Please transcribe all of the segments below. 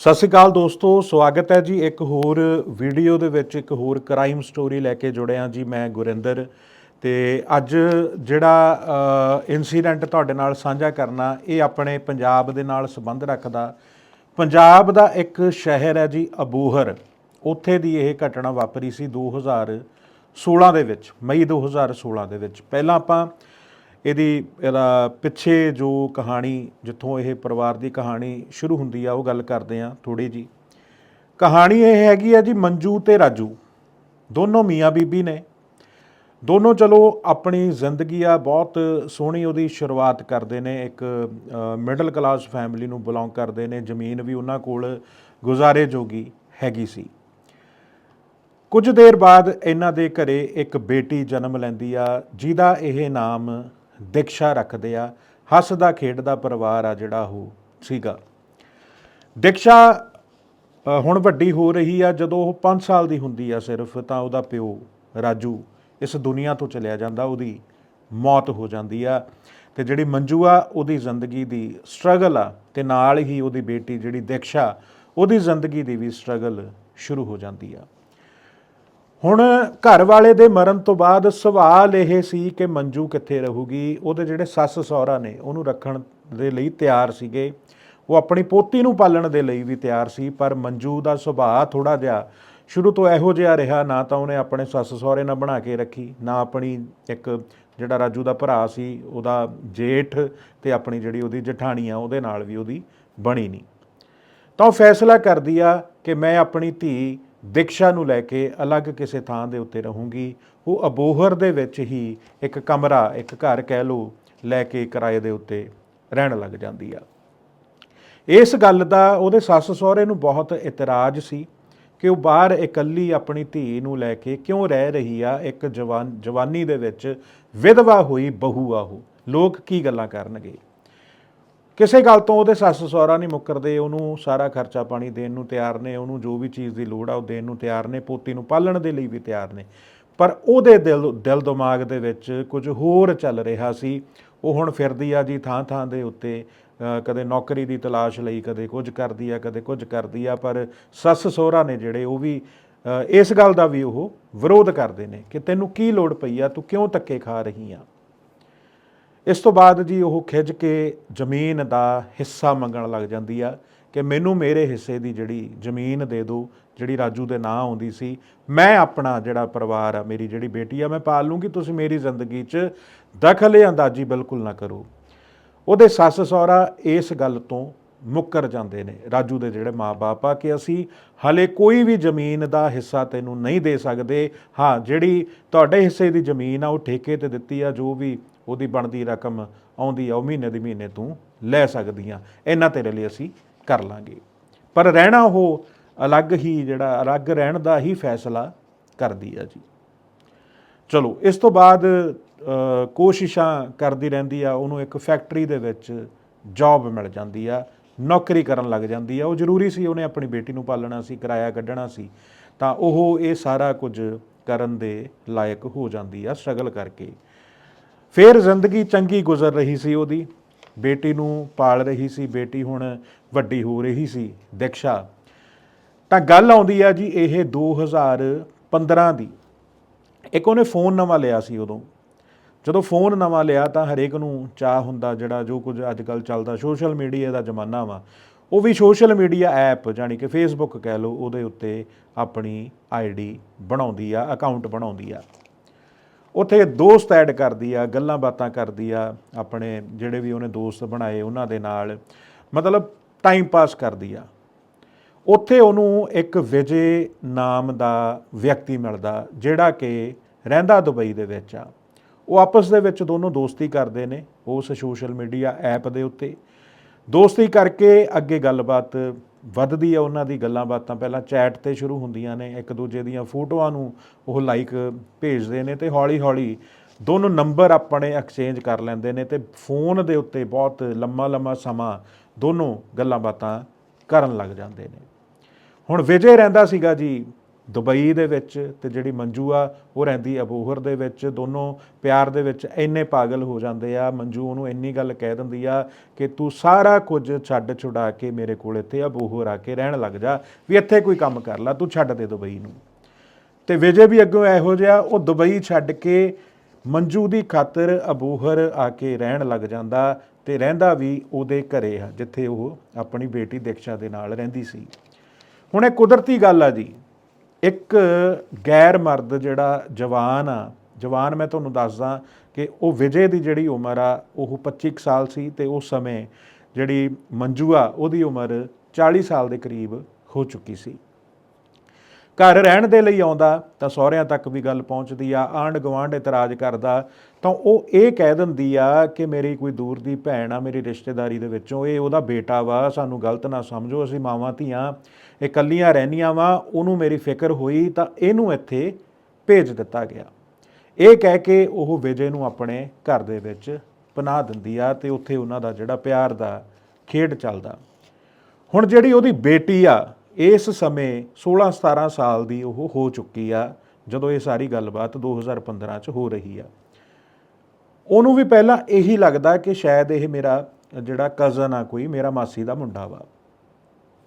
ਸਤਿ ਸ਼੍ਰੀ ਅਕਾਲ ਦੋਸਤੋ, ਸਵਾਗਤ ਹੈ ਜੀ ਇੱਕ ਹੋਰ ਵੀਡੀਓ ਦੇ ਵਿੱਚ, ਇੱਕ ਹੋਰ ਕ੍ਰਾਈਮ ਸਟੋਰੀ ਲੈ ਕੇ ਜੁੜਿਆ ਜੀ ਮੈਂ, ਗੁਰਿੰਦਰ। ਤੇ ਅੱਜ ਜਿਹੜਾ ਇਨਸੀਡੈਂਟ ਤੁਹਾਡੇ ਨਾਲ ਸਾਂਝਾ ਕਰਨਾ, ਇਹ ਆਪਣੇ ਪੰਜਾਬ ਦੇ ਨਾਲ ਸੰਬੰਧ ਰੱਖਦਾ। ਪੰਜਾਬ ਦਾ ਇੱਕ ਸ਼ਹਿਰ ਹੈ ਜੀ, ਅਬੂਹਰ। ਉੱਥੇ ਦੀ ਇਹ ਘਟਨਾ ਵਾਪਰੀ ਸੀ 2016 ਦੇ ਵਿੱਚ, ਮਈ 2016 ਦੇ ਵਿੱਚ। ਪਹਿਲਾਂ ਆਪਾਂ ਇਹਦੀ, ਇਹਦਾ ਪਿੱਛੇ ਜੋ ਕਹਾਣੀ, ਜਿੱਥੋਂ ਇਹ ਪਰਿਵਾਰ ਦੀ ਕਹਾਣੀ ਸ਼ੁਰੂ ਹੁੰਦੀ ਆ, ਉਹ ਗੱਲ ਕਰਦੇ ਆ ਥੋੜੀ ਜੀ ਕਹਾਣੀ ਇਹ ਹੈਗੀ ਆ ਜੀ ਮੰਜੂ ਤੇ ਰਾਜੂ। ਦੋਨੋਂ ਮੀਆਂ ਬੀਬੀ ਨੇ। ਦੋਨੋਂ ਚਲੋ ਆਪਣੀ ਜ਼ਿੰਦਗੀ ਆ, ਬਹੁਤ ਸੋਹਣੀ ਉਹਦੀ ਸ਼ੁਰੂਆਤ ਕਰਦੇ ਨੇ। ਇੱਕ ਮਿਡਲ ਕਲਾਸ ਫੈਮਿਲੀ ਨੂੰ ਬਿਲੋਂਗ ਕਰਦੇ ਨੇ। ਜ਼ਮੀਨ ਵੀ ਉਹਨਾਂ ਕੋਲ ਗੁਜ਼ਾਰੇ ਜੋਗੀ ਹੈਗੀ ਸੀ। ਕੁਝ ਦੇਰ ਬਾਅਦ ਇਹਨਾਂ ਦੇ ਘਰੇ ਇੱਕ ਬੇਟੀ ਜਨਮ ਲੈਂਦੀ ਆ, ਜਿਹਦਾ ਇਹ ਨਾਮ ਦਿਕਸ਼ਾ ਰੱਖਦੇ ਆ, ਹੱਸਦਾ ਖੇਡਦਾ ਪਰਿਵਾਰ ਆ ਜਿਹੜਾ ਉਹ ਸੀਗਾ। ਦਿਕਸ਼ਾ ਹੁਣ ਵੱਡੀ ਹੋ ਰਹੀ ਆ, ਜਦੋਂ ਉਹ 5 ਸਾਲ ਦੀ ਹੁੰਦੀ ਆ ਸਿਰਫ, ਤਾਂ ਉਹਦਾ ਪਿਓ ਰਾਜੂ ਇਸ ਦੁਨੀਆ ਤੋਂ ਚਲਿਆ ਜਾਂਦਾ, ਉਹਦੀ ਮੌਤ ਹੋ ਜਾਂਦੀ ਆ। ਤੇ ਜਿਹੜੀ ਮੰਜੂ ਆ, ਉਹਦੀ ਜ਼ਿੰਦਗੀ ਦੀ ਸਟਰਗਲ ਆ, ਤੇ ਨਾਲ ਹੀ ਉਹਦੀ ਬੇਟੀ ਜਿਹੜੀ ਦਿਕਸ਼ਾ, ਉਹਦੀ ਜ਼ਿੰਦਗੀ ਦੀ ਵੀ ਸਟਰਗਲ ਸ਼ੁਰੂ ਹੋ ਜਾਂਦੀ ਆ। ਹੁਣ ਘਰ ਵਾਲੇ ਦੇ ਮਰਨ ਤੋਂ ਬਾਅਦ ਸਵਾਲ ਇਹ ਸੀ ਕਿ ਮੰਜੂ ਕਿੱਥੇ ਰਹੂਗੀ? ਉਹਦੇ ਜਿਹੜੇ ਸੱਸ ਸਹੁਰਾ ਨੇ, ਉਹਨੂੰ ਰੱਖਣ ਦੇ ਲਈ ਤਿਆਰ ਸੀਗੇ। ਉਹ ਆਪਣੀ ਪੋਤੀ ਨੂੰ ਪਾਲਣ ਦੇ ਲਈ ਵੀ ਤਿਆਰ ਸੀ, ਪਰ ਮੰਜੂ ਦਾ ਸੁਭਾਅ ਥੋੜਾ ਜਿਹਾ ਸ਼ੁਰੂ ਤੋਂ ਇਹੋ ਜਿਹਾ ਰਿਹਾ, ਨਾ ਤਾਂ ਉਹਨੇ ਆਪਣੇ ਸੱਸ ਸਹੁਰੇ ਨਾਲ ਬਣਾ ਕੇ ਰੱਖੀ, ਨਾ ਆਪਣੀ ਇੱਕ ਜਿਹੜਾ ਰਾਜੂ ਦਾ ਭਰਾ ਸੀ, ਉਹਦਾ ਜੇਠ ਤੇ ਆਪਣੀ ਜਿਹੜੀ ਉਹਦੀ ਜਠਾਣੀ ਆ, ਉਹਦੇ ਨਾਲ ਵੀ ਉਹਦੀ ਬਣੀ ਨਹੀਂ ਤਾਂ ਉਹ ਫੈਸਲਾ ਕਰਦੀ ਆ ਕਿ ਮੈਂ ਆਪਣੀ ਧੀ ਦਿਕਸ਼ਾ ਨੂੰ ਲੈ ਕੇ ਅਲੱਗ ਕਿਸੇ ਥਾਂ ਦੇ ਉੱਤੇ ਰਹੂੰਗੀ। ਉਹ ਅਬੋਹਰ ਦੇ ਵਿੱਚ ਹੀ ਇੱਕ ਕਮਰਾ, ਇੱਕ ਘਰ ਕਹਿ ਲਓ, ਲੈ ਕੇ ਕਿਰਾਏ ਦੇ ਉੱਤੇ ਰਹਿਣ ਲੱਗ ਜਾਂਦੀ ਆ। ਇਸ ਗੱਲ ਦਾ ਉਹਦੇ ਸੱਸ ਸਹੁਰੇ ਨੂੰ ਬਹੁਤ ਇਤਰਾਜ਼ ਸੀ ਕਿ ਉਹ ਬਾਹਰ ਇਕੱਲੀ ਆਪਣੀ ਧੀ ਨੂੰ ਲੈ ਕੇ ਕਿਉਂ ਰਹਿ ਰਹੀ ਆ? ਇੱਕ ਜਵਾਨ ਜਵਾਨੀ ਦੇ ਵਿੱਚ ਵਿਧਵਾ ਹੋਈ ਬਹੂ ਆ ਉਹ। ਲੋਕ ਕੀ ਗੱਲਾਂ ਕਰਨਗੇ? ਕਿਸੇ ਗੱਲ ਤੋਂ ਉਹਦੇ ਸੱਸ ਸਹੁਰਾ ਨਹੀਂ ਮੁੱਕਰਦੇ, ਉਹਨੂੰ ਸਾਰਾ ਖਰਚਾ ਪਾਣੀ ਦੇਣ ਨੂੰ ਤਿਆਰ ਨੇ, ਉਹਨੂੰ ਜੋ ਵੀ ਚੀਜ਼ ਦੀ ਲੋੜ ਆ ਉਹ ਦੇਣ ਨੂੰ ਤਿਆਰ ਨੇ, ਪੋਤੀ ਨੂੰ ਪਾਲਣ ਦੇ ਲਈ ਵੀ ਤਿਆਰ ਨੇ। ਪਰ ਉਹਦੇ ਦਿਲ ਦਿਲ ਦਿਮਾਗ ਦੇ ਵਿੱਚ ਕੁਝ ਹੋਰ ਚੱਲ ਰਿਹਾ ਸੀ। ਉਹ ਹੁਣ ਫਿਰਦੀ ਆ ਜੀ ਥਾਂ ਥਾਂ ਦੇ ਉੱਤੇ ਕਦੇ ਨੌਕਰੀ ਦੀ ਤਲਾਸ਼ ਲਈ, ਕਦੇ ਕੁਝ ਕਰਦੀ ਆ, ਕਦੇ ਕੁਝ ਕਰਦੀ ਆ, ਪਰ ਸੱਸ ਸਹੁਰਾ ਨੇ ਜਿਹੜੇ ਉਹ ਵੀ ਇਸ ਗੱਲ ਦਾ ਵੀ ਉਹ ਵਿਰੋਧ ਕਰਦੇ ਨੇ ਕਿ ਤੈਨੂੰ ਕੀ ਲੋੜ ਪਈ ਆ, ਤੂੰ ਕਿਉਂ ਧੱਕੇ ਖਾ ਰਹੀ ਆ? ਇਸ ਤੋਂ ਬਾਅਦ ਜੀ ਉਹ ਖਿੱਚ ਕੇ ਜ਼ਮੀਨ ਦਾ ਹਿੱਸਾ ਮੰਗਣ ਲੱਗ ਜਾਂਦੀ ਆ ਕਿ ਮੈਨੂੰ ਮੇਰੇ ਹਿੱਸੇ ਦੀ ਜਿਹੜੀ ਜ਼ਮੀਨ ਦੇ ਦਿਓ, ਜਿਹੜੀ ਰਾਜੂ ਦੇ ਨਾਂ ਆਉਂਦੀ ਸੀ, ਮੈਂ ਆਪਣਾ ਜਿਹੜਾ ਪਰਿਵਾਰ ਆ, ਮੇਰੀ ਜਿਹੜੀ ਬੇਟੀ ਆ, ਮੈਂ ਪਾਲ ਲੂੰਗੀ, ਤੁਸੀਂ ਮੇਰੀ ਜ਼ਿੰਦਗੀ 'ਚ ਦਖਲ ਅੰਦਾਜ਼ੀ ਬਿਲਕੁਲ ਨਾ ਕਰੋ। ਉਹਦੇ ਸੱਸ ਸਹੁਰਾ ਇਸ ਗੱਲ ਤੋਂ ਮੁੱਕਰ ਜਾਂਦੇ ਨੇ, ਰਾਜੂ ਦੇ ਜਿਹੜੇ ਮਾਪੇ ਆ ਕਿ ਅਸੀਂ ਹਲੇ ਕੋਈ ਵੀ ਜ਼ਮੀਨ ਦਾ ਹਿੱਸਾ ਤੈਨੂੰ ਨਹੀਂ ਦੇ ਸਕਦੇ। ਹਾਂ, ਜਿਹੜੀ ਤੁਹਾਡੇ ਹਿੱਸੇ ਦੀ ਜ਼ਮੀਨ ਆ, ਉਹ ਠੇਕੇ ਤੇ ਦਿੱਤੀ ਆ, ਜੋ ਵੀ ਉਹਦੀ ਬਣਦੀ ਰਕਮ ਆਉਂਦੀ ਆ, ਉਹ ਮਹੀਨੇ ਦੀ ਮਹੀਨੇ ਤੂੰ ਲੈ ਸਕਦੀ ਆ। ਇਹਨਾਂ ਤੇਰੇ ਲਈ ਅਸੀਂ ਕਰ ਲਾਂਗੇ। ਪਰ ਰਹਿਣਾ ਉਹ ਅਲੱਗ ਹੀ ਜਿਹੜਾ ਅਲੱਗ ਰਹਿਣ ਦਾ ਹੀ ਫੈਸਲਾ ਕਰਦੀ ਆ ਜੀ। ਚਲੋ, ਇਸ ਤੋਂ ਬਾਅਦ ਕੋਸ਼ਿਸ਼ਾਂ ਕਰਦੀ ਰਹਿੰਦੀ ਆ, ਉਹਨੂੰ ਇੱਕ ਫੈਕਟਰੀ ਦੇ ਵਿੱਚ ਜੌਬ ਮਿਲ ਜਾਂਦੀ ਆ, ਨੌਕਰੀ ਕਰਨ ਲੱਗ ਜਾਂਦੀ ਆ। ਉਹ ਜ਼ਰੂਰੀ ਸੀ, ਉਹਨੇ ਆਪਣੀ ਬੇਟੀ ਨੂੰ ਪਾਲਣਾ ਸੀ, ਕਿਰਾਇਆ ਕੱਢਣਾ ਸੀ, ਤਾਂ ਉਹ ਇਹ ਸਾਰਾ ਕੁਝ ਕਰਨ ਦੇ ਲਾਇਕ ਹੋ ਜਾਂਦੀ ਆ ਸਟਰਗਲ ਕਰਕੇ। ਫਿਰ ਜ਼ਿੰਦਗੀ ਚੰਗੀ ਗੁਜ਼ਰ ਰਹੀ ਸੀ ਉਹਦੀ। ਬੇਟੀ ਨੂੰ ਪਾਲ ਰਹੀ ਸੀ, ਬੇਟੀ ਹੁਣ ਵੱਡੀ ਹੋ ਰਹੀ ਸੀ, ਦਿਕਸ਼ਾ। ਤਾਂ ਗੱਲ ਆਉਂਦੀ ਆ ਜੀ ਇਹ 2015 ਦੀ। ਇੱਕ ਉਹਨੇ ਫੋਨ ਨਵਾਂ ਲਿਆ ਸੀ ਉਦੋਂ। ਜਦੋਂ ਫੋਨ ਨਵਾਂ ਲਿਆ ਤਾਂ ਹਰੇਕ ਨੂੰ ਚਾਹ ਹੁੰਦਾ ਜਿਹੜਾ ਜੋ ਕੁਝ ਅੱਜ ਕੱਲ ਚੱਲਦਾ, ਸੋਸ਼ਲ ਮੀਡੀਆ ਦਾ ਜ਼ਮਾਨਾ ਵਾ। ਉਹ ਵੀ ਸੋਸ਼ਲ ਮੀਡੀਆ ਐਪ ਜਾਨੀ ਕਿ ਫੇਸਬੁੱਕ ਕਹਿ ਲਓ, ਉਹਦੇ ਉੱਤੇ ਆਪਣੀ ਆਈਡੀ ਬਣਾਉਂਦੀ ਆ, ਅਕਾਊਂਟ ਬਣਾਉਂਦੀ ਆ। ਉੱਥੇ ਦੋਸਤ ਐਡ ਕਰਦੀ ਆ, ਗੱਲਾਂ ਬਾਤਾਂ ਕਰਦੀ ਆ, ਆਪਣੇ ਜਿਹੜੇ ਵੀ ਉਹਨੇ ਦੋਸਤ ਬਣਾਏ ਉਹਨਾਂ ਦੇ ਨਾਲ, ਮਤਲਬ ਟਾਈਮ ਪਾਸ ਕਰਦੀ ਆ। ਉੱਥੇ ਉਹਨੂੰ ਇੱਕ ਵਿਜੇ ਨਾਮ ਦਾ ਵਿਅਕਤੀ ਮਿਲਦਾ, ਜਿਹੜਾ ਕਿ ਰਹਿੰਦਾ ਦੁਬਈ ਦੇ ਵਿੱਚ ਆ। ਉਹ ਆਪਸ ਦੇ ਵਿੱਚ ਦੋਨੋਂ ਦੋਸਤੀ ਕਰਦੇ ਨੇ ਉਸ ਸੋਸ਼ਲ ਮੀਡੀਆ ਐਪ ਦੇ ਉੱਤੇ। ਦੋਸਤੀ ਕਰਕੇ ਅੱਗੇ ਗੱਲਬਾਤ ਵੱਧਦੀ ਹੈ ਉਹਨਾਂ ਦੀ ਗੱਲਾਂ ਬਾਤਾਂ, ਪਹਿਲਾਂ ਚੈਟ ਤੇ ਸ਼ੁਰੂ ਹੁੰਦੀਆਂ ਨੇ, ਇੱਕ ਦੂਜੇ ਦੀਆਂ ਫੋਟੋਆਂ ਨੂੰ ਉਹ ਲਾਈਕ ਭੇਜਦੇ ਨੇ ਤੇ ਹੌਲੀ ਹੌਲੀ ਦੋਨੋਂ ਨੰਬਰ ਆਪਣੇ ਐਕਸਚੇਂਜ ਕਰ ਲੈਂਦੇ ਨੇ ਤੇ ਫੋਨ ਦੇ ਉੱਤੇ ਬਹੁਤ ਲੰਮਾ ਲੰਮਾ ਸਮਾਂ ਦੋਨੋਂ ਗੱਲਾਂ ਬਾਤਾਂ ਕਰਨ ਲੱਗ ਜਾਂਦੇ ਨੇ। ਹੁਣ ਵਿਜੇ ਰਹਿੰਦਾ ਸੀਗਾ ਜੀ ਦੁਬਈ ਦੇ ਵਿੱਚ ਤੇ ਜਿਹੜੀ ਮੰਜੂ ਆ, ਉਹ ਰਹਿੰਦੀ ਅਬੋਹਰ ਦੇ ਵਿੱਚ। ਦੋਨੋਂ ਪਿਆਰ ਦੇ ਵਿੱਚ ਇੰਨੇ ਪਾਗਲ ਹੋ ਜਾਂਦੇ ਆ। ਮੰਜੂ ਉਹਨੂੰ ਇੰਨੀ ਗੱਲ ਕਹਿ ਦਿੰਦੀ ਆ ਕਿ ਤੂੰ ਸਾਰਾ ਕੁਝ ਛੱਡ ਛੁਡਾ ਕੇ ਮੇਰੇ ਕੋਲ ਇੱਥੇ ਅਬੋਹਰ ਆ ਕੇ ਰਹਿਣ ਲੱਗ ਜਾ, ਵੀ ਇੱਥੇ ਕੋਈ ਕੰਮ ਕਰ ਲੈ, ਤੂੰ ਛੱਡ ਦੇ ਦੁਬਈ ਨੂੰ। ਤੇ ਵਿਜੇ ਵੀ ਅੱਗੋਂ ਇਹੋ ਜਿਹਾ, ਉਹ ਦੁਬਈ ਛੱਡ ਕੇ ਮੰਜੂ ਦੀ ਖਾਤਰ ਅਬੂਹਰ ਆ ਕੇ ਰਹਿਣ ਲੱਗ ਜਾਂਦਾ ਤੇ ਰਹਿੰਦਾ ਵੀ ਉਹਦੇ ਘਰੇ ਆ, ਜਿੱਥੇ ਉਹ ਆਪਣੀ ਬੇਟੀ ਦੀਕਸ਼ਾ ਦੇ ਨਾਲ ਰਹਿੰਦੀ ਸੀ। ਹੁਣ ਇਹ ਕੁਦਰਤੀ ਗੱਲ ਆ ਜੀ। ਇੱਕ ਗੈਰ ਮਰਦ ਜਿਹੜਾ ਜਵਾਨ ਆ, ਜਵਾਨ ਮੈਂ ਤੁਹਾਨੂੰ ਦੱਸਦਾ ਕਿ ਉਹ ਵਿਜੇ ਦੀ ਜਿਹੜੀ ਉਮਰ ਆ, ਉਹ 25 ਕੁ ਸਾਲ ਸੀ ਤੇ ਉਸ ਸਮੇਂ ਜਿਹੜੀ ਮੰਜੂ ਆ, ਉਹਦੀ ਉਮਰ 40 ਸਾਲ ਦੇ ਕਰੀਬ ਹੋ ਚੁੱਕੀ ਸੀ। ਘਰ ਰਹਿਣ ਦੇ ਲਈ ਆਉਂਦਾ ਤਾਂ ਸਹੁਰਿਆਂ ਤੱਕ ਵੀ ਗੱਲ ਪਹੁੰਚਦੀ ਆ ਆਂਢ ਗੁਆਂਢ ਇਤਰਾਜ਼ ਕਰਦਾ ਤਾਂ ਉਹ ਇਹ ਕਹਿ ਦਿੰਦੀ ਆ ਕਿ ਮੇਰੀ ਕੋਈ ਦੂਰ ਦੀ ਭੈਣ ਆ, ਮੇਰੀ ਰਿਸ਼ਤੇਦਾਰੀ ਦੇ ਵਿੱਚੋਂ, ਇਹ ਉਹਦਾ ਬੇਟਾ ਵਾ, ਸਾਨੂੰ ਗਲਤ ਨਾ ਸਮਝੋ, ਅਸੀਂ ਮਾਵਾਂ ਧੀਆਂ, ਇਕੱਲੀਆਂ ਰਹਿੰਦੀਆਂ ਵਾ, ਉਹਨੂੰ ਮੇਰੀ ਫਿਕਰ ਹੋਈ ਤਾਂ ਇਹਨੂੰ ਇੱਥੇ ਭੇਜ ਦਿੱਤਾ ਗਿਆ। ਇਹ ਕਹਿ ਕੇ ਉਹ ਵਿਜੇ ਨੂੰ ਆਪਣੇ ਘਰ ਦੇ ਵਿੱਚ ਪਨਾਹ ਦਿੰਦੀ ਆ ਤੇ ਉੱਥੇ ਉਹਨਾਂ ਦਾ ਜਿਹੜਾ ਪਿਆਰ ਦਾ ਖੇਡ ਚੱਲਦਾ। ਹੁਣ ਜਿਹੜੀ ਉਹਦੀ ਬੇਟੀ ਆ, ਇਸ ਸਮੇਂ 16 17 ਸਾਲ ਦੀ ਉਹ ਹੋ ਚੁੱਕੀ ਆ, ਜਦੋਂ ਇਹ ਸਾਰੀ ਗੱਲਬਾਤ 2015 ਚ ਹੋ ਰਹੀ ਆ। ਉਹਨੂੰ ਵੀ ਪਹਿਲਾਂ ਇਹੀ ਲੱਗਦਾ ਕਿ ਸ਼ਾਇਦ ਇਹ ਮੇਰਾ, ਜਿਹੜਾ ਕਜ਼ਨ ਆ ਕੋਈ, ਮੇਰਾ ਮਾਸੀ ਦਾ ਮੁੰਡਾ ਵਾ।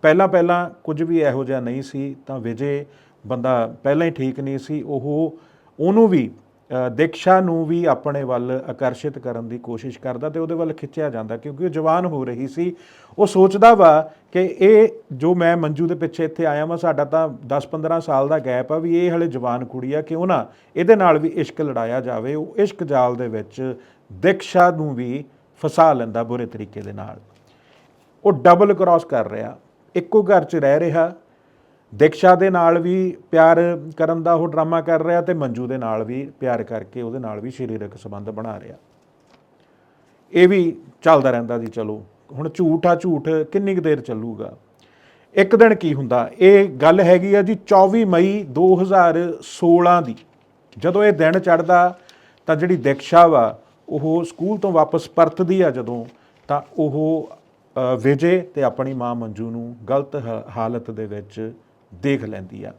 ਪਹਿਲਾਂ ਪਹਿਲਾਂ ਕੁਝ ਵੀ ਇਹੋ ਜਿਹਾ ਨਹੀਂ ਸੀ, ਤਾਂ ਵਿਜੇ ਬੰਦਾ ਪਹਿਲਾਂ ਹੀ ਠੀਕ ਨਹੀਂ ਸੀ, ਉਹ, ਉਹਨੂੰ ਵੀ ਦੀਕਸ਼ਾ ਨੂੰ ਵੀ ਆਪਣੇ ਵੱਲ ਆਕਰਸ਼ਿਤ ਕਰਨ ਦੀ ਕੋਸ਼ਿਸ਼ ਕਰਦਾ ਤੇ ਉਹਦੇ ਵੱਲ ਖਿੱਚਿਆ ਜਾਂਦਾ ਕਿਉਂਕਿ ਉਹ ਜਵਾਨ ਹੋ ਰਹੀ ਸੀ। ਉਹ ਸੋਚਦਾ ਵਾ ਕਿ ਇਹ ਜੋ ਮੈਂ ਮੰਜੂ ਦੇ ਪਿੱਛੇ ਇੱਥੇ ਆਇਆ ਵਾਂ, ਸਾਡਾ ਤਾਂ 10-15 ਸਾਲ ਦਾ ਗੈਪ ਆ ਵੀ ਇਹ ਹਲੇ ਜਵਾਨ ਕੁੜੀ ਆ, ਕਿਉਂ ਨਾ ਇਹਦੇ ਨਾਲ ਵੀ ਇਸ਼ਕ ਲੜਾਇਆ ਜਾਵੇ। ਉਹ ਇਸ਼ਕ ਜਾਲ ਦੇ ਵਿੱਚ ਦੀਕਸ਼ਾ ਨੂੰ ਵੀ ਫਸਾ ਲੈਂਦਾ ਬੁਰੇ ਤਰੀਕੇ ਦੇ ਨਾਲ। ਉਹ ਡਬਲ ਕ੍ਰਾਸ ਕਰ ਰਿਹਾ। ਇੱਕੋ ਘਰ 'ਚ ਰਹਿ ਰਿਹਾ। ਦੀਕਸ਼ਾ ਦੇ ਨਾਲ ਵੀ ਪਿਆਰ ਕਰਨ ਦਾ ਉਹ ਡਰਾਮਾ ਕਰ ਰਿਹਾ ਤੇ ਮੰਜੂ ਦੇ ਨਾਲ ਵੀ ਪਿਆਰ ਕਰਕੇ ਉਹਦੇ ਨਾਲ ਵੀ ਸਰੀਰਕ ਸੰਬੰਧ ਬਣਾ ਰਿਹਾ। ਇਹ ਵੀ ਚੱਲਦਾ ਰਹਿੰਦਾ ਜੀ, ਚਲੋ। ਹੁਣ ਝੂਠ ਆ ਝੂਠ, ਕਿੰਨੀ ਕੁ ਦੇਰ ਚੱਲੂਗਾ? ਇੱਕ ਦਿਨ ਕੀ ਹੁੰਦਾ? ਇਹ ਗੱਲ ਹੈਗੀ ਆ ਜੀ 24 ਮਈ 2016 ਦੀ। ਜਦੋਂ ਇਹ ਦਿਨ ਚੜਦਾ ਤਾਂ ਜਿਹੜੀ ਦੀਕਸ਼ਾ ਵਾ, ਉਹ ਸਕੂਲ ਤੋਂ ਵਾਪਸ ਪਰਤਦੀ ਆ ਜਦੋਂ, ਤਾਂ ਉਹ ਵਿਜੇ ਤੇ ਆਪਣੀ ਮਾਂ ਮੰਜੂ ਨੂੰ ਗਲਤ ਹ- ਹਾਲਤ ਦੇ ਵਿੱਚ ਦੇਖ ਲੈਂਦੀ ਆ।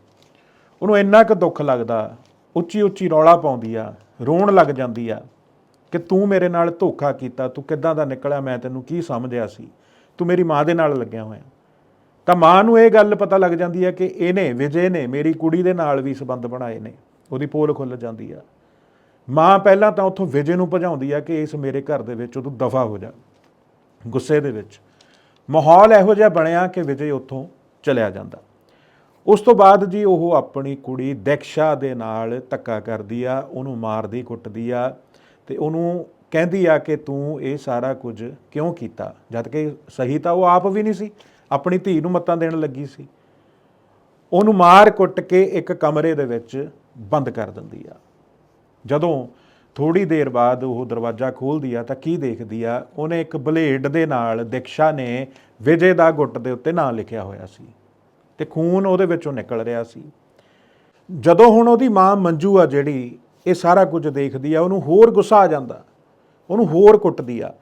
ਉਹਨੂੰ ਇੰਨਾ ਕੁ ਦੁੱਖ ਲੱਗਦਾ, ਉੱਚੀ ਉੱਚੀ ਰੌਲਾ ਪਾਉਂਦੀ ਆ, ਰੋਣ ਲੱਗ ਜਾਂਦੀ ਆ ਕਿ ਤੂੰ ਮੇਰੇ ਨਾਲ ਧੋਖਾ ਕੀਤਾ, ਤੂੰ ਕਿੱਦਾਂ ਦਾ ਨਿਕਲਿਆ, ਮੈਂ ਤੈਨੂੰ ਕੀ ਸਮਝਿਆ ਸੀ? ਤੂੰ ਮੇਰੀ ਮਾਂ ਦੇ ਨਾਲ ਲੱਗਿਆ ਹੋਇਆ। ਤਾਂ ਮਾਂ ਨੂੰ ਇਹ ਗੱਲ ਪਤਾ ਲੱਗ ਜਾਂਦੀ ਹੈ ਕਿ ਇਹਨੇ, ਵਿਜੇ ਨੇ, ਮੇਰੀ ਕੁੜੀ ਦੇ ਨਾਲ ਵੀ ਸੰਬੰਧ ਬਣਾਏ ਨੇ। ਉਹਦੀ ਪੋਲ ਖੁੱਲ ਜਾਂਦੀ ਆ। ਮਾਂ ਪਹਿਲਾਂ ਤਾਂ ਉੱਥੋਂ ਵਿਜੇ ਨੂੰ ਭਜਾਉਂਦੀ ਆ ਕਿ ਇਸ ਮੇਰੇ ਘਰ ਦੇ ਵਿੱਚ ਤੂੰ ਦਫਾ ਹੋ ਜਾ। ਗੁੱਸੇ ਦੇ ਵਿੱਚ। ਮਾਹੌਲ ਇਹੋ ਜਿਹਾ ਬਣਿਆ ਕਿ ਵਿਜੇ ਉੱਥੋਂ ਚਲਿਆ ਜਾਂਦਾ। ਉਸ ਤੋਂ ਬਾਅਦ ਜੀ ਉਹ ਆਪਣੀ ਕੁੜੀ ਦੀਕਸ਼ਾ ਦੇ ਨਾਲ ਧੱਕਾ ਕਰਦੀ ਆ, ਉਹਨੂੰ ਮਾਰਦੀ, ਕੁੱਟਦੀ ਆ ਤੇ ਉਹਨੂੰ ਕਹਿੰਦੀ ਆ ਕਿ ਤੂੰ ਇਹ ਸਾਰਾ ਕੁਝ ਕਿਉਂ ਕੀਤਾ? ਜਦ ਕਿ ਸਹੀ ਤਾਂ ਉਹ ਆਪ ਵੀ ਨਹੀਂ ਸੀ, ਆਪਣੀ ਧੀ ਨੂੰ ਮੱਤਾਂ ਦੇਣ ਲੱਗੀ ਸੀ। ਉਹਨੂੰ ਮਾਰ ਕੁੱਟ ਕੇ ਇੱਕ ਕਮਰੇ ਦੇ ਵਿੱਚ ਬੰਦ ਕਰ ਦਿੰਦੀ ਆ। ਜਦੋਂ ਥੋੜੀ ਦੇਰ ਬਾਅਦ ਉਹ ਦਰਵਾਜ਼ਾ ਖੋਲਦੀ ਆ ਤਾਂ ਕੀ ਦੇਖਦੀ ਆ? ਉਹਨੇ ਇੱਕ ਬਲੇਡ ਦੇ ਨਾਲ ਦੀਕਸ਼ਾ ਨੇ ਵਿਜੇ ਦਾ ਗੁੱਟ ਦੇ ਉੱਤੇ ਨਾਂ ਲਿਖਿਆ ਹੋਇਆ ਸੀ। ਤੇ ਖੂਨ ਉਹਦੇ ਵਿੱਚੋਂ ਨਿਕਲ ਰਿਹਾ ਸੀ। ਜਦੋਂ ਹੁਣ ਉਹਦੀ ਮਾਂ ਮੰਜੂ ਆ ਜਿਹੜੀ, ਇਹ ਸਾਰਾ ਕੁਝ ਦੇਖਦੀ ਆ, ਉਹਨੂੰ ਹੋਰ ਗੁੱਸਾ ਆ ਜਾਂਦਾ, ਉਹਨੂੰ ਹੋਰ ਕੁੱਟਦੀ ਆ।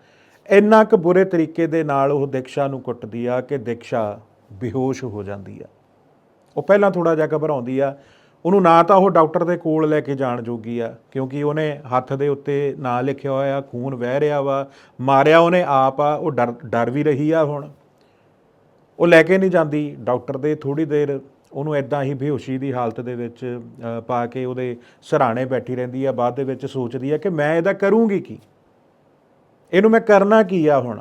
ਇੰਨਾ ਕੁ ਬੁਰੇ ਤਰੀਕੇ ਦੇ ਨਾਲ ਉਹ ਦੀਕਸ਼ਾ ਨੂੰ ਕੁੱਟਦੀ ਆ ਕਿ ਦੀਕਸ਼ਾ ਬੇਹੋਸ਼ ਹੋ ਜਾਂਦੀ ਆ। ਉਹ ਪਹਿਲਾਂ ਥੋੜਾ ਜਿਹਾ ਘਬਰਾਉਂਦੀ ਆ। ਉਹਨੂੰ ਨਾ ਤਾਂ ਉਹ ਡਾਕਟਰ ਦੇ ਕੋਲ ਲੈ ਕੇ ਜਾਣ ਜੋਗੀ ਆ, ਕਿਉਂਕਿ ਉਹਨੇ ਹੱਥ ਦੇ ਉੱਤੇ ਨਾਂ ਲਿਖਿਆ ਹੋਇਆ, ਖੂਨ ਵਹਿ ਰਿਹਾ ਵਾ, ਮਾਰਿਆ ਉਹਨੇ ਆਪ ਆ, ਉਹ ਡਰ ਡਰ ਵੀ ਰਹੀ ਆ ਹੁਣ। ਉਹ ਲੈ ਕੇ ਨਹੀਂ ਜਾਂਦੀ। ਡਾਕਟਰ ਦੇ ਥੋੜੀ ਦੇਰ ਉਹਨੂੰ ਇਦਾਂ ਹੀ ਬੇਹੋਸ਼ੀ ਦੀ ਹਾਲਤ ਦੇ ਵਿੱਚ ਪਾ ਕੇ ਉਹਦੇ ਸਰਾਣੇ ਬੈਠੀ ਰਹਿੰਦੀ ਆ। ਬਾਅਦ ਦੇ ਵਿੱਚ ਸੋਚਦੀ ਆ ਕਿ ਮੈਂ ਇਹਦਾ ਕਰੂੰਗੀ ਕੀ? ਇਹਨੂੰ ਮੈਂ ਕਰਨਾ ਕੀ ਆ ਹੁਣ?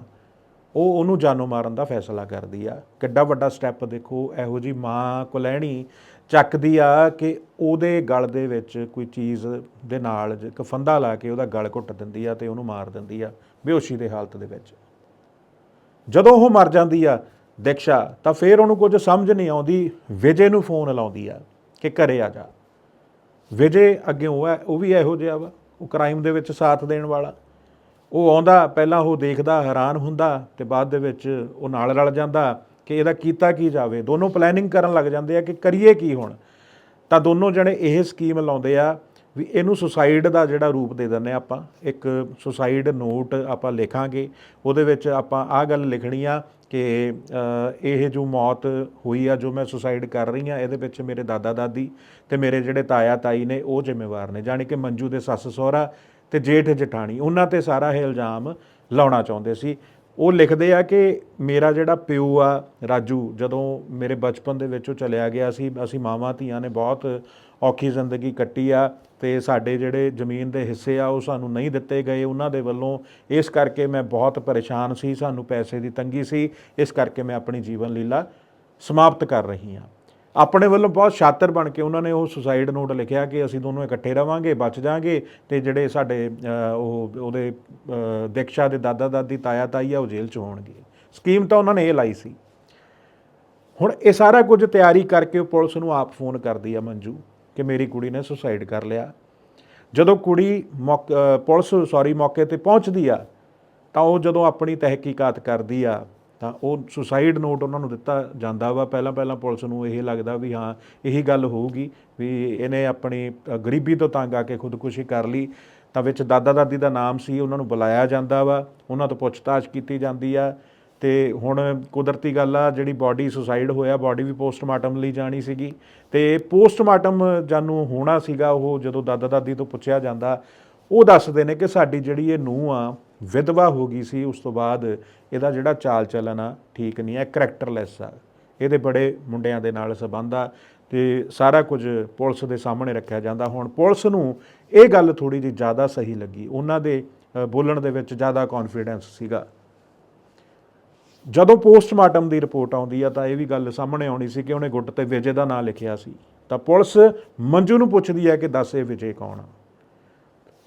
ਉਹ ਉਹਨੂੰ ਜਾਨੋਂ ਮਾਰਨ ਦਾ ਫੈਸਲਾ ਕਰਦੀ ਆ। ਕਿੱਡਾ ਵੱਡਾ ਸਟੈਪ ਦੇਖੋ, ਇਹੋ ਜੀ ਮਾਂ ਕੁਲੈਣੀ ਚੱਕਦੀ ਆ ਕਿ ਉਹਦੇ ਗਲ ਦੇ ਵਿੱਚ ਕੋਈ ਚੀਜ਼ ਦੇ ਨਾਲ ਇੱਕ ਫੰਦਾ ਲਾ ਕੇ ਉਹਦਾ ਗਲ ਘੁੱਟ ਦਿੰਦੀ ਆ ਤੇ ਉਹਨੂੰ ਮਾਰ ਦਿੰਦੀ ਆ ਬੇਹੋਸ਼ੀ ਦੇ ਹਾਲਤ ਦੇ ਵਿੱਚ। ਜਦੋਂ ਉਹ ਮਰ ਜਾਂਦੀ ਆ ਦੀਕਸ਼ਾ, ਤਾਂ ਫੇਰ ਉਹਨੂੰ ਕੁਝ ਸਮਝ ਨਹੀਂ ਆਉਂਦੀ, ਵਿਜੇ ਨੂੰ ਫੋਨ ਲਾਉਂਦੀ ਆ ਕਿ ਘਰੇ ਆ ਜਾ। ਵਿਜੇ ਅੱਗੇ ਉਹ ਹੈ, ਉਹ ਵੀ ਇਹੋ ਜਿਹਾ ਵਾ, ਉਹ ਕ੍ਰਾਈਮ ਦੇ ਵਿੱਚ ਸਾਥ ਦੇਣ ਵਾਲਾ। ਉਹ ਆਉਂਦਾ, ਪਹਿਲਾਂ ਉਹ ਦੇਖਦਾ, ਹੈਰਾਨ ਹੁੰਦਾ ਤੇ ਬਾਅਦ ਦੇ ਵਿੱਚ ਉਹ ਨਾਲ ਰਲ ਜਾਂਦਾ ਕਿ ਇਹਦਾ ਕੀਤਾ ਕੀ ਜਾਵੇ। ਦੋਨੋਂ ਪਲੈਨਿੰਗ ਕਰਨ ਲੱਗ ਜਾਂਦੇ ਆ ਕਿ ਕਰੀਏ ਕੀ ਹੁਣ। ਤਾਂ ਦੋਨੋਂ ਜਣੇ ਇਹ ਸਕੀਮ ਲਾਉਂਦੇ ਆ ਵੀ ਇਹਨੂੰ ਸੁਸਾਈਡ ਦਾ ਜਿਹੜਾ ਰੂਪ ਦੇ ਦਿੰਦੇ ਹਾਂ ਆਪਾਂ, ਇੱਕ ਸੁਸਾਈਡ ਨੋਟ ਆਪਾਂ ਲਿਖਾਂਗੇ, ਉਹਦੇ ਵਿੱਚ ਆਪਾਂ ਆਹ ਗੱਲ ਲਿਖਣੀ ਆ ਕਿ ਇਹ ਜੋ ਮੌਤ ਹੋਈ ਆ, ਜੋ ਮੈਂ ਸੁਸਾਈਡ ਕਰ ਰਹੀ ਆ, ਇਹਦੇ ਵਿੱਚ ਮੇਰੇ ਦਾਦਾ ਦਾਦੀ ਤੇ ਮੇਰੇ ਜਿਹੜੇ ਤਾਇਆ ਤਾਈ ਨੇ, ਉਹ ਜ਼ਿੰਮੇਵਾਰ ਨੇ। ਜਾਣੀ ਕਿ ਮੰਜੂ ਦੇ ਸੱਸ ਸਹੁਰਾ ਤੇ ਜੇਠ ਜਠਾਣੀ, ਉਹਨਾਂ ਤੇ ਸਾਰਾ ਇਹ ਇਲਜ਼ਾਮ ਲਾਉਣਾ ਚਾਹੁੰਦੇ ਸੀ। ਉਹ ਲਿਖਦੇ ਆ ਕਿ ਮੇਰਾ ਜਿਹੜਾ ਪਿਓ ਆ, ਰਾਜੂ, ਜਦੋਂ ਮੇਰੇ ਬਚਪਨ ਦੇ ਵਿੱਚ ਉਹ ਚਲਿਆ ਗਿਆ ਸੀ, ਅਸੀਂ ਮਾਵਾਂ ਧੀਆਂ ਨੇ ਬਹੁਤ ਔਖੀ ਜ਼ਿੰਦਗੀ ਕੱਟੀ ਆ ਤੇ ਸਾਡੇ ਜਿਹੜੇ ਜ਼ਮੀਨ ਦੇ ਹਿੱਸੇ ਆ ਉਹ ਸਾਨੂੰ ਨਹੀਂ ਦਿੱਤੇ ਗਏ। ਉਹਨਾਂ ਦੇ ਵੱਲੋਂ ਇਸ ਕਰਕੇ ਮੈਂ ਬਹੁਤ ਪਰੇਸ਼ਾਨ ਸੀ ਸਾਨੂੰ ਪੈਸੇ ਦੀ ਤੰਗੀ ਸੀ। ਇਸ ਕਰਕੇ ਮੈਂ ਆਪਣੀ ਜੀਵਨ ਲੀਲਾ ਸਮਾਪਤ ਕਰ ਰਹੀ ਹਾਂ। ਆਪਣੇ ਵੱਲੋਂ ਬਹੁਤ ਸ਼ਾਤਰ ਬਣ ਕੇ ਉਹਨਾਂ ਨੇ ਉਹ ਸੁਸਾਈਡ ਨੋਟ ਲਿਖਿਆ ਕਿ ਅਸੀਂ ਦੋਨੋਂ ਇਕੱਠੇ ਰਵਾਂਗੇ ਬਚ ਜਾਾਂਗੇ ਤੇ ਜਿਹੜੇ ਸਾਡੇ ਉਹ ਉਹਦੇ ਅ, ਦੀਕਸ਼ਾ ਦੇ ਦਾਦਾ ਦਾਦੀ ਤਾਇਆ ਤਾਈ ਆ ਉਹ ਜੇਲ੍ਹ ਚ ਹੋਣਗੇ। ਸਕੀਮ ਤਾਂ ਉਹਨਾਂ ਨੇ ਇਹ ਲਾਈ ਸੀ। ਹੁਣ ਇਹ ਸਾਰਾ ਕੁਝ ਤਿਆਰੀ ਕਰਕੇ ਪੁਲਿਸ ਨੂੰ ਆਪ ਫੋਨ ਕਰਦੀ ਆ ਮੰਜੂ। ਕਿ ਮੇਰੀ ਕੁੜੀ ਨੇ ਸੁਸਾਈਡ ਕਰ ਲਿਆ। ਜਦੋਂ ਕੁੜੀ ਮੌਕ- ਪੁਲਿਸ, ਸੌਰੀ, ਮੌਕੇ ਤੇ ਪਹੁੰਚਦੀ ਆ, ਤਾਂ ਉਹ ਜਦੋਂ ਆਪਣੀ ਤਹਿਕੀਕਾਤ ਕਰਦੀ ਆ, ਤਾਂ ਉਹ ਸੁਸਾਈਡ ਨੋਟ ਉਹਨਾਂ ਨੂੰ ਦਿੱਤਾ ਜਾਂਦਾ ਵਾ। ਪਹਿਲਾਂ ਪਹਿਲਾਂ ਪੁਲਿਸ ਨੂੰ ਇਹ ਲੱਗਦਾ ਵੀ ਹਾਂ, ਇਹੀ ਗੱਲ ਹੋਊਗੀ ਵੀ ਇਹਨੇ ਆਪਣੀ ਗਰੀਬੀ ਤੋਂ ਤੰਗ ਆ ਕੇ ਖੁਦਕੁਸ਼ੀ ਕਰ ਲਈ। ਤਾਂ ਵਿੱਚ ਦਾਦਾ ਦਾਦੀ ਦਾ ਨਾਮ ਸੀ, ਉਹਨਾਂ ਨੂੰ ਬੁਲਾਇਆ ਜਾਂਦਾ ਵਾ, ਉਹਨਾਂ ਤੋਂ ਪੁੱਛਤਾਛ ਕੀਤੀ ਜਾਂਦੀ ਆ। ਤੇ ਹੁਣ ਕੁਦਰਤੀ ਗੱਲ ਆ, ਜਿਹੜੀ ਬਾਡੀ ਸੁਸਾਈਡ ਹੋਇਆ ਬਾਡੀ ਵੀ ਪੋਸਟਮਾਰਟਮ ਲਈ ਜਾਣੀ ਸੀਗੀ। ਤੇ ਪੋਸਟਮਾਰਟਮ ਜਾਨੂੰ ਹੋਣਾ ਸੀਗਾ, ਉਹ ਜਦੋਂ ਦਾਦਾ ਦਾਦੀ ਤੋਂ ਪੁੱਛਿਆ ਜਾਂਦਾ, ਉਹ ਦੱਸਦੇ ਨੇ ਕਿ ਸਾਡੀ ਜਿਹੜੀ ਇਹ ਨੂੰਹ ਆ, ਵਿਧਵਾ ਹੋ ਗਈ ਸੀ, ਉਸ ਤੋਂ ਬਾਅਦ ਇਹਦਾ ਜਿਹੜਾ ਚਾਲ ਚੱਲਨ ਆ, ਠੀਕ ਨਹੀਂ ਹੈ ਕਰੈਕਟਰਲੈਸ ਆ। ਇਹਦੇ ਬੜੇ ਮੁੰਡਿਆਂ ਦੇ ਨਾਲ ਸੰਬੰਧ ਆ, ਤੇ ਸਾਰਾ ਕੁਝ ਪੁਲਿਸ ਦੇ ਸਾਹਮਣੇ ਰੱਖਿਆ ਜਾਂਦਾ। ਹੁਣ ਪੁਲਿਸ ਨੂੰ ਇਹ ਗੱਲ ਥੋੜੀ ਜਿਹੀ ਜ਼ਿਆਦਾ ਸਹੀ ਲੱਗੀ। ਉਹਨਾਂ ਦੇ ਬੋਲਣ ਦੇ ਵਿੱਚ ਜ਼ਿਆਦਾ ਕੌਨਫੀਡੈਂਸ ਸੀਗਾ। ਜਦੋਂ ਪੋਸਟਮਾਰਟਮ ਦੀ ਰਿਪੋਰਟ ਆਉਂਦੀ ਆ ਤਾਂ ਇਹ ਵੀ ਗੱਲ ਸਾਹਮਣੇ ਆਉਣੀ ਸੀ ਕਿ ਉਹਨੇ ਗੁੱਟ ਤੇ ਵਿਜੇ ਦਾ ਨਾਂ ਲਿਖਿਆ ਸੀ। ਤਾਂ ਪੁਲਿਸ ਮੰਜੂ ਨੂੰ ਪੁੱਛਦੀ ਹੈ ਕਿ ਦੱਸ ਇਹ ਵਿਜੇ ਕੌਣ ਆ?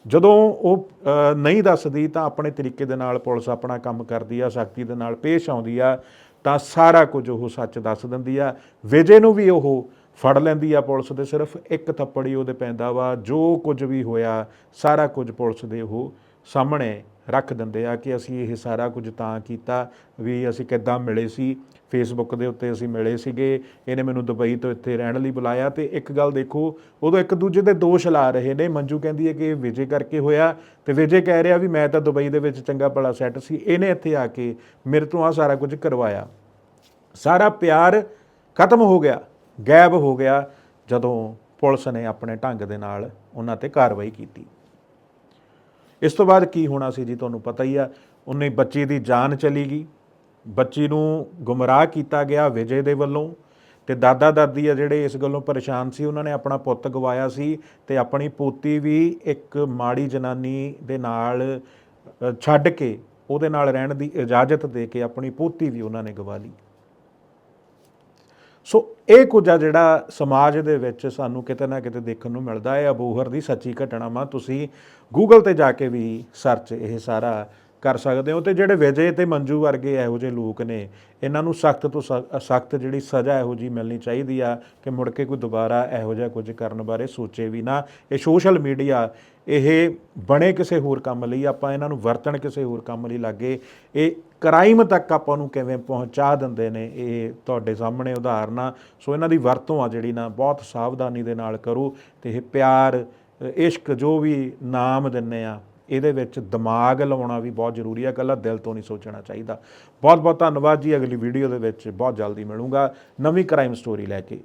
ਜਦੋਂ ਉਹ ਨਹੀਂ ਦੱਸਦੀ ਤਾਂ ਆਪਣੇ ਤਰੀਕੇ ਦੇ ਨਾਲ ਪੁਲਿਸ ਆਪਣਾ ਕੰਮ ਕਰਦੀ ਆ, ਸਖਤੀ ਦੇ ਨਾਲ ਪੇਸ਼ ਆਉਂਦੀ ਆ, ਤਾਂ ਸਾਰਾ ਕੁਝ ਉਹ ਸੱਚ ਦੱਸ ਦਿੰਦੀ ਆ। ਵਿਜੇ ਨੂੰ ਵੀ ਉਹ ਫੜ ਲੈਂਦੀ ਆ ਪੁਲਿਸ ਦੇ, ਸਿਰਫ ਇੱਕ ਥੱਪੜ ਹੀ ਉਹਦੇ ਪੈਂਦਾ ਵਾ। ਜੋ ਕੁਝ ਵੀ ਹੋਇਆ, ਸਾਰਾ ਕੁਝ ਪੁਲਿਸ ਦੇ ਉਹ ਸਾਹਮਣੇ ਰੱਖ ਦਿੰਦੇ ਆ ਕਿ ਅਸੀਂ ਇਹ ਸਾਰਾ ਕੁਝ ਤਾਂ ਕੀਤਾ ਵੀ ਅਸੀਂ ਕਿੱਦਾਂ ਮਿਲੇ ਸੀ। ਫੇਸਬੁੱਕ ਦੇ ਉੱਤੇ ਅਸੀਂ ਮਿਲੇ ਸੀਗੇ। ਇਹਨੇ ਮੈਨੂੰ ਦੁਬਈ ਤੋਂ ਇੱਥੇ ਰਹਿਣ ਲਈ ਬੁਲਾਇਆ ਤੇ ਇੱਕ ਗੱਲ ਦੇਖੋ, ਉਦੋਂ ਇੱਕ ਦੂਜੇ ਦੇ ਦੋਸ਼ ਲਾ ਰਹੇ ਨੇ। ਮੰਜੂ ਕਹਿੰਦੀ ਹੈ ਕਿ ਇਹ ਵਿਜੇ ਕਰਕੇ ਹੋਇਆ ਤੇ ਵਿਜੇ ਕਹਿ ਰਿਹਾ ਵੀ ਮੈਂ ਤਾਂ ਦੁਬਈ ਦੇ ਵਿੱਚ ਚੰਗਾ ਭਲਾ ਸੈੱਟ ਸੀ। ਇਹਨੇ ਇੱਥੇ ਆ ਕੇ ਮੇਰੇ ਤੋਂ ਆ ਸਾਰਾ ਕੁਝ ਕਰਵਾਇਆ। ਸਾਰਾ ਪਿਆਰ ਖਤਮ ਹੋ ਗਿਆ, ਗਾਇਬ ਹੋ ਗਿਆ ਜਦੋਂ ਪੁਲਿਸ ਨੇ ਆਪਣੇ ਢੰਗ ਦੇ ਨਾਲ ਉਹਨਾਂ ਤੇ ਕਾਰਵਾਈ ਕੀਤੀ। ਇਸ ਤੋਂ ਬਾਅਦ ਕੀ ਹੋਣਾ ਸੀ ਜੀ ਤੁਹਾਨੂੰ ਪਤਾ ਹੀ ਆ, ਉਹਨੇ ਬੱਚੀ ਦੀ ਜਾਨ ਚਲੀ ਗਈ। ਬੱਚੀ ਨੂੰ ਗੁੰਮਰਾਹ ਕੀਤਾ ਗਿਆ ਵਿਜੇ ਦੇ ਵੱਲੋਂ ਤੇ ਦਾਦਾ ਦਾਦੀ ਆ ਜਿਹੜੇ ਇਸ ਗੱਲੋਂ ਪਰੇਸ਼ਾਨ ਸੀ, ਉਹਨਾਂ ਨੇ ਆਪਣਾ ਪੁੱਤ ਗਵਾਇਆ ਸੀ ਤੇ ਆਪਣੀ ਪੋਤੀ ਵੀ ਇੱਕ ਮਾੜੀ ਜਨਾਨੀ ਦੇ ਨਾਲ ਛੱਡ ਕੇ ਉਹਦੇ ਨਾਲ ਰਹਿਣ ਦੀ ਇਜਾਜ਼ਤ ਦੇ ਕੇ ਆਪਣੀ ਪੋਤੀ ਵੀ ਉਹਨਾਂ ਨੇ ਗਵਾ ਲਈ। ਸੋ ਇਹ ਕੁਝ ਆ ਜਿਹੜਾ ਸਮਾਜ ਦੇ ਵਿੱਚ ਸਾਨੂੰ ਕਿਤੇ ਨਾ ਕਿਤੇ ਦੇਖਣ ਨੂੰ ਮਿਲਦਾ ਹੈ। ਅਬੂਹਰ ਦੀ ਸੱਚੀ ਘਟਨਾ ਘਟਨਾਵਾਂ ਤੁਸੀਂ ਗੂਗਲ ਤੇ ਜਾ ਕੇ ਵੀ ਸਰਚ ਇਹ ਸਾਰਾ ਕਰ ਸਕਦੇ ਹੋ ਤੇ ਜਿਹੜੇ ਵਿਜੇ ਤੇ ਮੰਜੂ ਵਰਗੇ ਇਹੋ ਜਿਹੇ ਲੋਕ ਨੇ, ਇਹਨਾਂ ਨੂੰ ਸਖਤ ਤੋਂ ਸਖਤ ਜਿਹੜੀ ਸਜ਼ਾ ਇਹੋ ਜੀ ਮਿਲਣੀ ਚਾਹੀਦੀ ਆ ਕਿ ਮੁੜ ਕੇ ਕੋਈ ਦੁਬਾਰਾ ਇਹੋ ਜਿਹਾ ਕੁਝ ਕਰਨ ਬਾਰੇ ਸੋਚੇ ਵੀ ਨਾ। ਇਹ ਸੋਸ਼ਲ ਮੀਡੀਆ ਇਹ ਬਣੇ ਕਿਸੇ ਹੋਰ ਕੰਮ ਲਈ, ਆਪਾਂ ਇਹਨਾਂ ਨੂੰ ਵਰਤਣ ਕਿਸੇ ਹੋਰ ਕੰਮ ਲਈ ਲੱਗੇ। ਇਹ ਕ੍ਰਾਈਮ ਤੱਕ ਆਪਾਂ ਨੂੰ ਕਿਵੇਂ ਪਹੁੰਚਾ ਦਿੰਦੇ ਨੇ, ਇਹ ਤੁਹਾਡੇ ਸਾਹਮਣੇ ਉਦਾਹਰਨਾਂ ਸੋ ਇਹਨਾਂ ਦੀ ਵਰਤੋਂ ਆ ਜਿਹੜੀ ਨਾ, ਬਹੁਤ ਸਾਵਧਾਨੀ ਦੇ ਨਾਲ ਕਰੋ ਤੇ ਇਹ ਪਿਆਰ, ਇਸ਼ਕ ਜੋ ਵੀ ਨਾਮ ਦਿੰਨੇ ਆ ਇਹਦੇ ਵਿੱਚ ਦਿਮਾਗ ਲਾਉਣਾ ਵੀ ਬਹੁਤ ਜ਼ਰੂਰੀ ਹੈ, ਇਕੱਲਾ ਦਿਲ ਤੋਂ ਨਹੀਂ ਸੋਚਣਾ ਚਾਹੀਦਾ। ਬਹੁਤ ਬਹੁਤ ਧੰਨਵਾਦ ਜੀ, ਅਗਲੀ ਵੀਡੀਓ ਦੇ ਵਿੱਚ ਬਹੁਤ ਜਲਦੀ ਮਿਲੂੰਗਾ। ਨਵੀਂ ਕ੍ਰਾਈਮ ਸਟੋਰੀ ਲੈ ਕੇ।